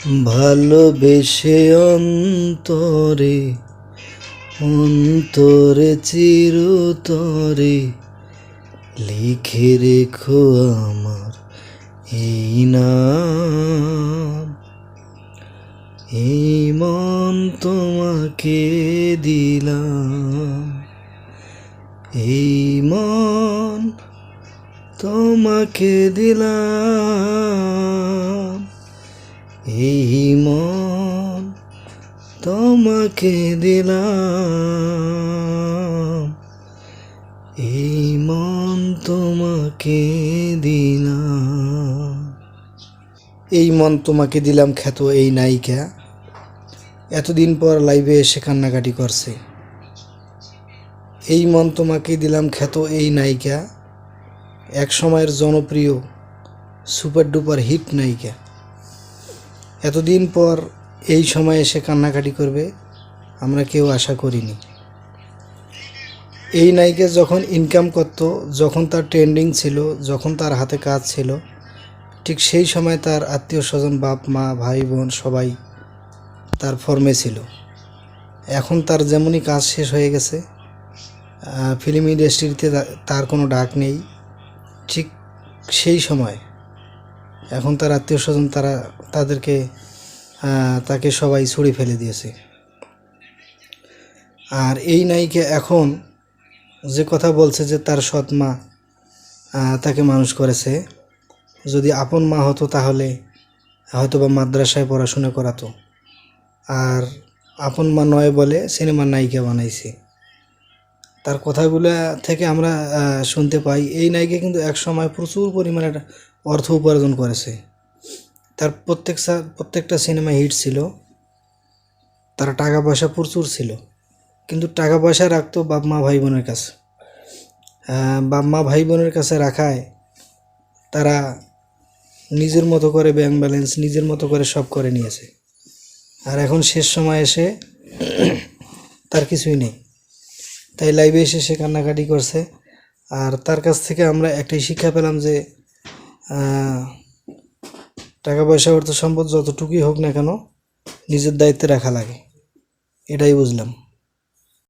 ভালোবেসে অন্তরে অন্তরে চিরতরে লিখে রেখো আমার এই নাম। এই মন তোমাকে দিলাম, এই মন তোমাকে দিলাম। এই মন তোমাকে দিলাম। এই মন তোমাকে দিলাম। এই মন তোমাকে দিলাম খ্যাত এই নায়িকা। এতদিন পর লাইভে এসে কান্নাকাটি করছে। এই মন তোমাকে দিলাম খ্যাত এই নায়িকা। এক সময়ের জনপ্রিয় সুপার ডুপার হিট নায়িকা। এতদিন পর এই সময় এসে কান্নাকাটি করবে, আমরা কেউ আশা করিনি। এই নায়িকা যখন ইনকাম করত, যখন তার ট্রেন্ডিং ছিল, যখন তার হাতে কাজ ছিল, ঠিক সেই সময় তার আত্মীয় স্বজন, বাপ, মা, ভাই, বোন সবাই তার ফর্মে ছিল। এখন তার যেমনই কাজ শেষ হয়ে গেছে ফিল্ম ইন্ডাস্ট্রিতে তার কোনো ডাক নেই। ঠিক সেই সময় এখন তার আত্মীয় স্বজন তারা তাদেরকে তাকে সবাই ছুড়ে ফেলে দিয়েছে। আর এই নায়িকা এখন যে কথা বলছে যে তার সৎ মা তাকে মানুষ করেছে, যদি আপন মা হতো তাহলে হয়তো বা মাদ্রাসায় পড়াশোনা করাতো। আর আপন মা নয় বলে সিনেমার নায়িকা বানাইছে। তার কথাগুলো থেকে আমরা শুনতে পাই। এই নায়িকা কিন্তু এক সময় প্রচুর পরিমাণে অর্থ উপার্জন করেছে। তার প্রত্যেক প্রত্যেকটা সিনেমা হিট ছিল। তার টাকা পয়সা প্রচুর ছিল। কিন্তু টাকা পয়সা রাখতো বাপ মা ভাই বোনের কাছে। বাপ মা ভাই বোনের কাছে রাখায় তারা নিজের মতো করে ব্যাংক ব্যালেন্স নিজের মতো করে সব করে নিয়েছে। আর এখন শেষ সময় এসে তার কিছুই নেই। তাই লাইভে এসে সে কান্নাকাটি করছে। আর তার কাছ থেকে আমরা একটাই শিক্ষা পেলাম যে টাকা পয়সা অর্থ সম্পদ যতটুকুই হোক না কেন নিজের দায়িত্বে রাখা লাগে। এটাই বুঝলাম।